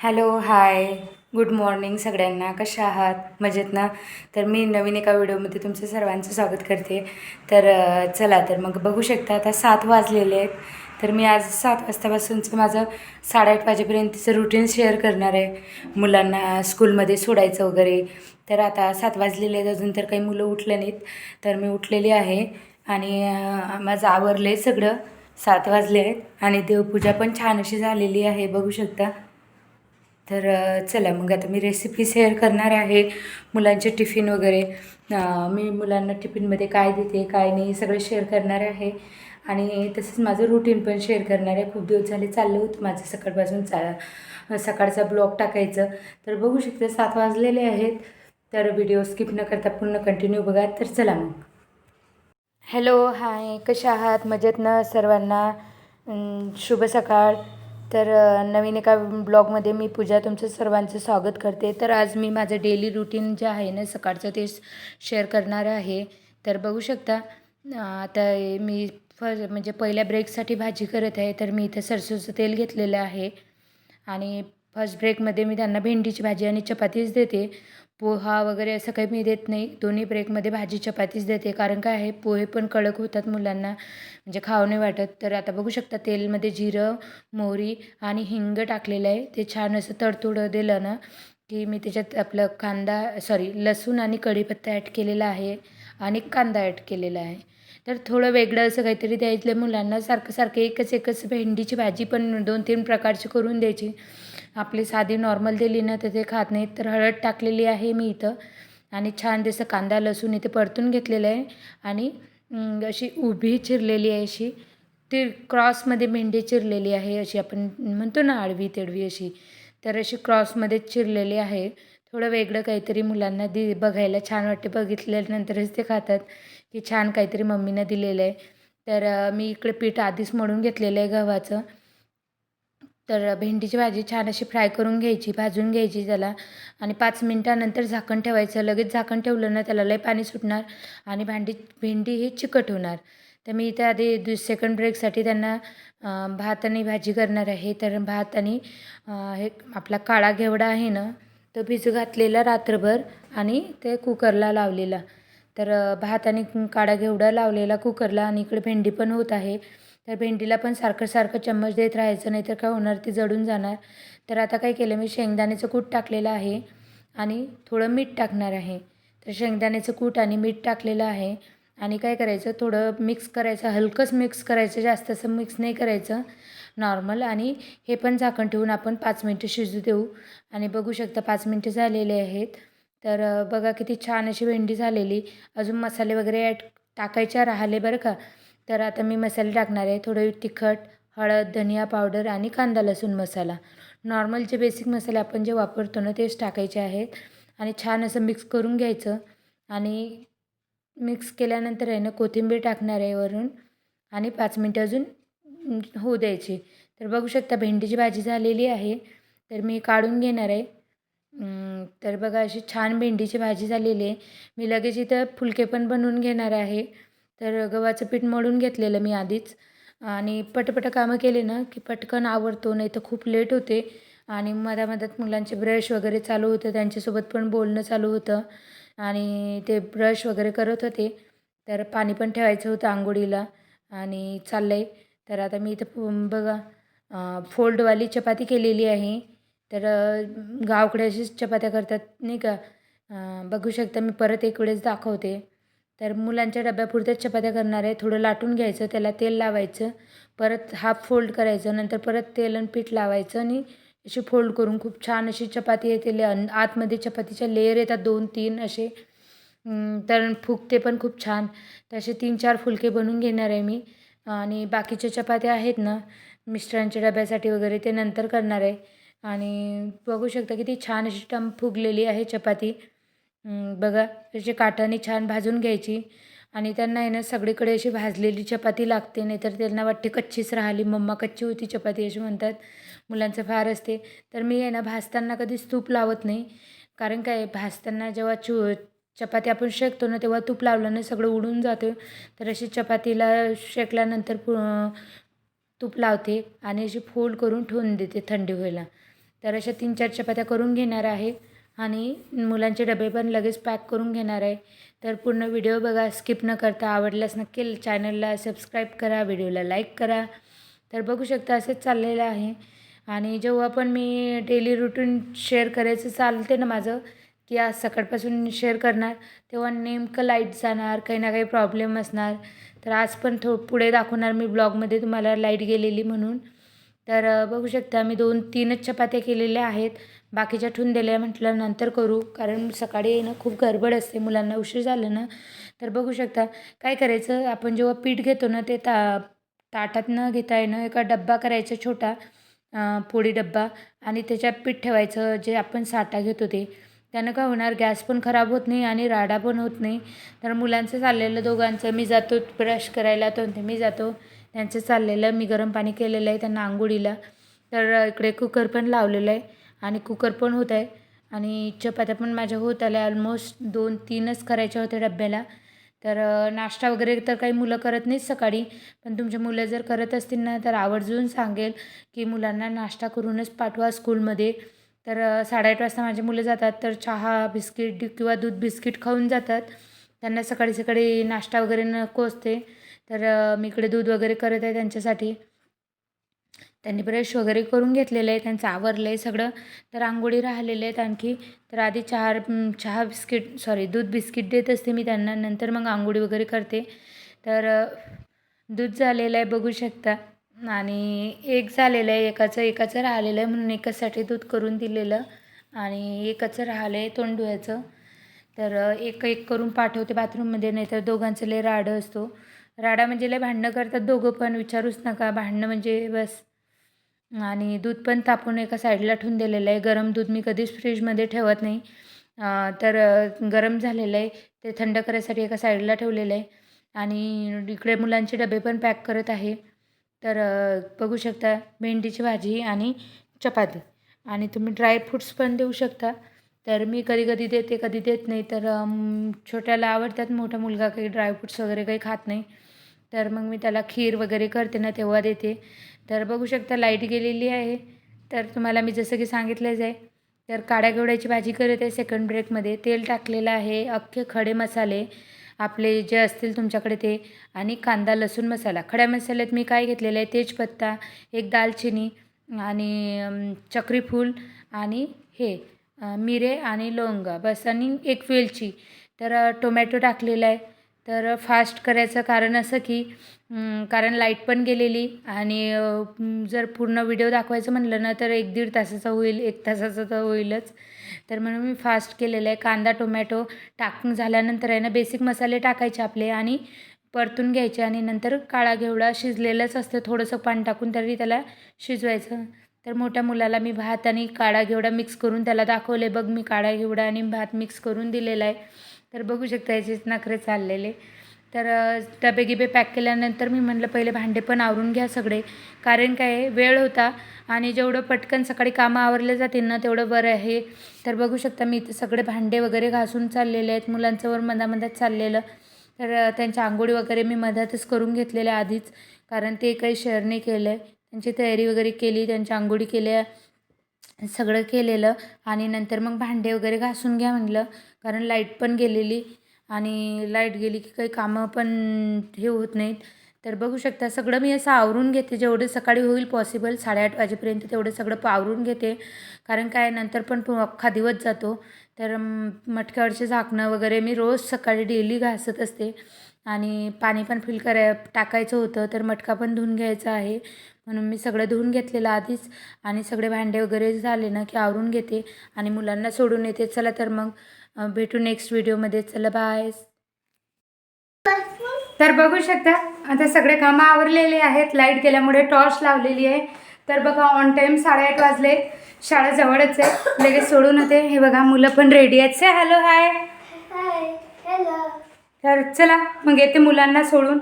Hello hi. Good morning सगळ्यांना. कशा आहात? मजेत ना? तर मी नवीन एका व्हिडिओमध्ये तुमचं सर्वांचं स्वागत करते. तर चला तर मग बघू शकता आता सात वाजलेले आहेत. तर मी आज सात वाजतापासूनचं माझं साडेआठ वाजेपर्यंतचं रुटीन शेअर करणार आहे. मुलांना स्कूलमध्ये सोडायचं वगैरे. तर आता सात वाजलेले आहेत अजून तर काही मुलं उठले नाहीत. तर मी उठलेली आहे आणि माझं आवरलं आहे सगळं. सात वाजले आहेत आणि देवपूजा पण छान अशी झालेली आहे बघू शकता. तर चला मग आता मी रेसिपी शेअर करणार आहे मुलांचे टिफिन वगैरे. मी मुलांना टिफिनमध्ये काय देते काय नाही सगळं शेअर करणार आहे. आणि तसंच माझं रुटीन पण शेअर करणार आहे. खूप दिवस झाले चाललं होतं माझं सकाळपासून चा सकाळचा ब्लॉग टाकायचं. तर बघू शकते सात वाजलेले आहेत. तर व्हिडिओ स्किप न करता पूर्ण कंटिन्यू बघा. तर चला मग. हॅलो हाय कशा आहात? मजेत ना सर्वांना? शुभ सकाळ. तर नवीन एका ब्लॉगमध्ये मी पूजा तुमचं सर्वांचं स्वागत करते. तर आज मी माझं डेली रुटीन जे आहे ना सकाळचं ते शेअर करणार आहे. तर बघू शकता आता मी फ म्हणजे पहिल्या ब्रेकसाठी भाजी करत आहे तर मी इथं सरसोचं तेल घेतलेलं आहे. आणि फर्स्ट ब्रेकमध्ये मी त्यांना भेंडीची भाजी आणि चपातीच देते. पोहा वगैरे असं काही मी देत नाही. दोन्ही ब्रेकमध्ये भाजी चपातीच देते. कारण काय आहे पोहे पण कडक होतात मुलांना म्हणजे खाऊ नाही वाटत. तर आता बघू शकता तेलमध्ये जिरं मोहरी आणि हिंग टाकलेलं आहे. ते छान असं तडतोडं दिलं ना की मी त्याच्यात आपलं कांदा सॉरी लसूण आणि कढीपत्ता ॲड केलेला आहे आणि कांदा ॲड केलेला आहे. तर थोडं वेगळं असं काहीतरी द्यायचं मुलांना. सारखं सारखं एकच एकच भेंडीची भाजी पण दोन तीन प्रकारची करून द्यायची. आपली साधी नॉर्मल दिली ना तर ते खात नाहीत. तर हळद टाकलेली आहे मी इथं. आणि छान जसं कांदा लसूण इथे परतून घेतलेलं आहे. आणि अशी उभी चिरलेली आहे अशी. ती क्रॉसमध्ये भेंडी चिरलेली आहे. अशी आपण म्हणतो ना आडवी तेडवी अशी. तर अशी क्रॉसमध्ये चिरलेली आहे. थोडं वेगळं काहीतरी मुलांना दि बघायला छान वाटते. बघितल्यानंतरच ते खातात. की छान काहीतरी मम्मीनं दिलेलं आहे. तर मी इकडे पीठ आधीच मळून घेतलेलं आहे गव्हाचं. तर भेंडीची भाजी छान अशी फ्राय करून घ्यायची भाजून घ्यायची त्याला. आणि पाच मिनटानंतर झाकण ठेवायचं. लगेच झाकण ठेवलं ना त्याला लय पाणी सुटणार आणि भांडी भेंडी ही चिकट होणार. तर मी इथे आधी दु सेकंड ब्रेकसाठी त्यांना भात आणि भाजी करणार आहे. तर भात आणि हे आपला काळा घेवडा आहे ना तो भिजू घातलेला रात्रभर आणि ते कुकरला लावलेला. तर भात आणि काळा घेवडा लावलेला कुकरला आणि इकडे भेंडी पण होत आहे. तर भेंडीला पण सारखं सारखं चम्मच देत राहायचं नाही तर काय होणार? ती जळून जाणार. तर आता काय केलं मी शेंगदाण्याचं कूट टाकलेलं आहे आणि थोडं मीठ टाकणार आहे. तर शेंगदाण्याचं कूट आणि मीठ टाकलेलं आहे आणि काय करायचं थोडं मिक्स करायचं हलकंच मिक्स करायचं जास्त असं मिक्स नाही करायचं नॉर्मल. आणि हे पण झाकण ठेवून आपण पाच मिनटं शिजू देऊ. आणि बघू शकता पाच मिनटं झालेले आहेत. तर बघा किती छान अशी भेंडी झालेली. अजून मसाले वगैरे ॲड टाकायच्या राहिले बरं का? तर आता मी मसाले टाकणार आहे. थोडं तिखट हळद धनिया पावडर आणि कांदा लसूण मसाला. नॉर्मल जे बेसिक मसाले आपण जे वापरतो ना तेच टाकायचे आहेत. आणि छान असं मिक्स करून घ्यायचं. आणि मिक्स केल्यानंतर आहे ना कोथिंबीर टाकणार आहे वरून. आणि पाच मिनटं अजून होऊ द्यायची. तर बघू शकता भेंडीची भाजी झालेली आहे. तर मी काढून घेणार आहे. तर बघा अशी छान भेंडीची भाजी झालेली आहे. मी लगेच इथं फुलके पण बनवून घेणार आहे. तर गव्हाचं पीठ मळून घेतलेलं मी आधीच. आणि पटपट कामं केले ना की पटकन आवडतो नाही तर खूप लेट होते. आणि मधामधात मुलांचे ब्रश वगैरे चालू होतं त्यांच्यासोबत पण बोलणं चालू होतं. आणि ते ब्रश वगैरे करत होते. तर पाणी पण ठेवायचं होतं आंघोळीला. आणि चाललं आहे तर आता मी इथं बघा फोल्डवाली चपाती केलेली आहे. तर अं, अशीच चपात्या करतात नाही का? बघू शकता मी परत एक वेळेस दाखवते. तर मुलांच्या डब्यापुरत्याच चपात्या करणार आहे थोडं लाटून घ्यायचं त्याला तेल लावायचं परत हाफ फोल्ड करायचं नंतर परत तेल आणि पीठ लावायचं आणि अशी फोल्ड करून खूप छान अशी चपाती येते ले अन- आतमध्ये चपातीच्या लेयर येतात दोन तीन असे. तर फुगते पण खूप छान. तर असे तीन चार फुलके बनवून घेणार आहे मी. आणि बाकीच्या चपात्या आहेत ना मिस्टरांच्या डब्यासाठी वगैरे ते नंतर करणार आहे. आणि बघू शकता किती छान अशी टम फुगलेली आहे चपाती. बघा त्याची काठाने छान भाजून घ्यायची. आणि त्यांना आहे ना सगळीकडे अशी भाजलेली चपाती लागते नाहीतर त्यांना वाटते कच्चीच राहिली. मम्मा कच्ची होती चपाती अशी म्हणतात. मुलांचं फार असते. तर मी आहे ना भाजताना कधीच तूप लावत नाही. कारण काय भाजताना जेव्हा चु चपाती आपण शेकतो ना तेव्हा तूप लावल्यानं सगळं उडून जातं. तर अशी चपातीला शेकल्यानंतर पु तूप लावते आणि अशी फोल्ड करून ठेवून देते थंडी व्हायला. तर अशा तीन चार चपात्या करून घेणार आहे. आणि मुलांचे डबे पण लगेच पॅक करून घेणार आहे. तर पूर्ण व्हिडिओ बघा स्किप न करता आवडल्यास नक्की चॅनलला सबस्क्राईब करा व्हिडिओला लाईक करा. तर बघू शकता असंच चाललेलं आहे. आणि जेव्हा पण मी डेली रुटीन शेअर करायचं चालते ना माझं की आज सकाळपासून शेअर करणार तेव्हा नेमकं लाइट जाणार काही ना काही प्रॉब्लेम असणार. तर आज पण थो पुढे दाखवणार मी ब्लॉगमध्ये तुम्हाला लाइट गेलेली म्हणून. तर बघू शकता मी दोन तीनच चपात्या केलेल्या आहेत. बाकीच्या ठेवून दिल्या म्हटलं नंतर करू. कारण सकाळी ना खूप गडबड असते. मुलांना उशीर झालं ना. तर बघू शकता काय करायचं? आपण जेव्हा पीठ घेतो ना ते ता ताटात न घेता येणं एका डब्बा करायचा छोटा पोळी डब्बा आणि त्याच्यात पीठ ठेवायचं. जे आपण साठा घेतो ते. त्यानं काय होणार? गॅस पण खराब होत नाही आणि राडा पण होत नाही. तर मुलांचं चाललेलं दोघांचं. मी जातो ब्रश करायला तो ते. मी जातो. त्यांचं चाललेलं मी गरम पाणी केलेलं आहे त्यांना आंघोळीला. तर इकडे कुकर पण लावलेलं आहे आणि कुकर पण होत आहे. आणि चपात्या पण माझ्या होत आल्या. ऑलमोस्ट दोन तीनच करायच्या होत्या डब्याला. तर नाश्ता वगैरे तर काही मुलं करत नाहीत सकाळी. पण तुमच्या मुलं जर करत असतील ना तर आवर्जून सांगेल की मुलांना नाश्ता करूनच पाठवा स्कूलमध्ये. तर साडेआठ वाजता माझी मुलं जातात. तर चहा बिस्किट किंवा दूध बिस्किट खाऊन जातात. त्यांना सकाळी सकाळी नाश्ता वगैरे नको असते तर मी इकडे दूध वगैरे करत आहे त्यांच्यासाठी. त्यांनी ब्रश वगैरे करून घेतलेलं आहे त्यांचं आवरलं आहे सगळं. तर आंघोळी राहिलेले आहेत आणखी. तर आधी चहा चहा बिस्किट सॉरी दूध बिस्किट देत असते मी त्यांना. नंतर मग आंघोळी वगैरे करते. तर दूध झालेलं आहे बघू शकता. आणि एक झालेलं आहे एकाचं एकाचं राहिलेलं आहे म्हणून एकासाठी दूध करून दिलेलं. आणि एकाचं राहिलं आहे तोंड धुवायचं तर एक एक करून पाठवते बाथरूममध्ये नाही तर दोघांचं लय राडं असतो. राडा म्हणजे लय भांडणं करतात दोघं पण विचारूच नका. भांडणं म्हणजे बस. आणि दूध पण तापून एका साईडला ठेवून दिलेलं आहे. गरम दूध मी कधीच फ्रीजमध्ये ठेवत नाही. तर गरम झालेलं आहे. ते थंड करायसाठी एका साईडला ठेवलेलं आहे. आणि इकडे मुलांचे डबे पण पॅक करत आहे. तर बघू शकता भेंडीची भाजी आणि चपाती. आणि तुम्ही ड्रायफ्रूट्स पण देऊ शकता. तर मी कधी कधी देते कधी देत नाही. तर छोट्याला आवडतात मोठा मुलगा काही ड्रायफ्रूट्स वगैरे काही खात नाही. तर मग मी त्याला खीर वगैरे करते ना तेव्हा देते. तर बघू शकता लाइट गेलेली आहे. तर तुम्हाला मी जसं की सांगितलंच आहे. तर काड्या गवड्याची भाजी करत आहे सेकंड ब्रेकमध्ये तेल टाकलेलं आहे. अख्खे खडे मसाले आपले जे असतील तुमच्याकडे ते. आणि कांदा लसूण मसाला. खड्या मसाल्यात मी काय घेतलेलं आहे? तेजपत्ता एक दालचिनी आणि चक्रीफूल आणि हे मिरे आणि लवंगा बस. आणि एक वेलची. तर टोमॅटो टाकलेला आहे. तर फास्ट करायचं कारण असं की कारण लाइट पण गेलेली आणि जर पूर्ण व्हिडिओ दाखवायचं म्हणलं ना तर एक दीड तासाचा होईल एक तासाचा तर होईलच. तर म्हणून मी फास्ट केलेलं आहे. कांदा टोमॅटो टाकून झाल्यानंतर आहे ना बेसिक मसाले टाकायचे आपले आणि परतून घ्यायचे आणि नंतर काळा घेवडा शिजलेलंच असतं. थोडंसं पाणी टाकून तरी त्याला शिजवायचं. तर मोठ्या मुलाला मी भात आणि काळा घेवडा मिक्स करून त्याला दाखवले बघ मी काळा घेवडा आणि भात मिक्स करून दिलेला आहे. तर बघू शकता याचेच नखरे चाललेले. तर डबे गिबे पॅक केल्यानंतर मी म्हटलं पहिले भांडे पण आवरून घ्या सगळे. कारण काय वेळ होता आणि जेवढं पटकन सकाळी कामं आवरले जातील ना तेवढं बरं आहे. तर बघू शकता मी इथे सगळे भांडे वगैरे घासून चाललेले आहेत मुलांचं वर मधामधात चाललेलं. तर त्यांच्या आंघोळी वगैरे मी मधातच करून घेतलेल्या आधीच कारण ते काही शेअर नाही केलं आहे त्यांची तयारी वगैरे केली त्यांच्या आंघोळी केल्या. सगळं केलेलं आणि नंतर मग भांडे वगैरे घासून घ्या म्हणलं. कारण लाइट पण गेलेली आणि लाइट गेली की काही कामं पण हे होत नाहीत. तर बघू शकता सगळं मी असं आवरून घेते. जेवढं सकाळी होईल पॉसिबल साडेआठ वाजेपर्यंत तेवढं सगळं आवरून घेते. कारण काय नंतर पण अख्खा दिवस जातो. तर मटक्यावरचे झाकणं वगैरे मी रोज सकाळी डेली घासत असते. आणि पाणी पण फिल कराय टाकायचं होतं तर मटका पण धुवून घ्यायचा आहे. म्हणून मी सगळं धुवून घेतलेलं आधीच आणि सगळे भांडे वगैरे झाले ना की आवरून घेते आणि मुलांना सोडून येते. चला तर मग भेटू नेक्स्ट व्हिडिओमध्ये चला बाय तर बघू शकता आता सगळे कामं आवरलेले आहेत. लाइट गेल्यामुळे टॉर्च लावलेली आहे. तर बघा ऑन टाईम साडेआठ वाजले. शाळा जवळच आहे. लगेच सोडून होते. हे बघा मुलं पण रेडी आहेत. से हॅलो हाय हाय हॅलो तर चला मग येते मुलांना सोडून.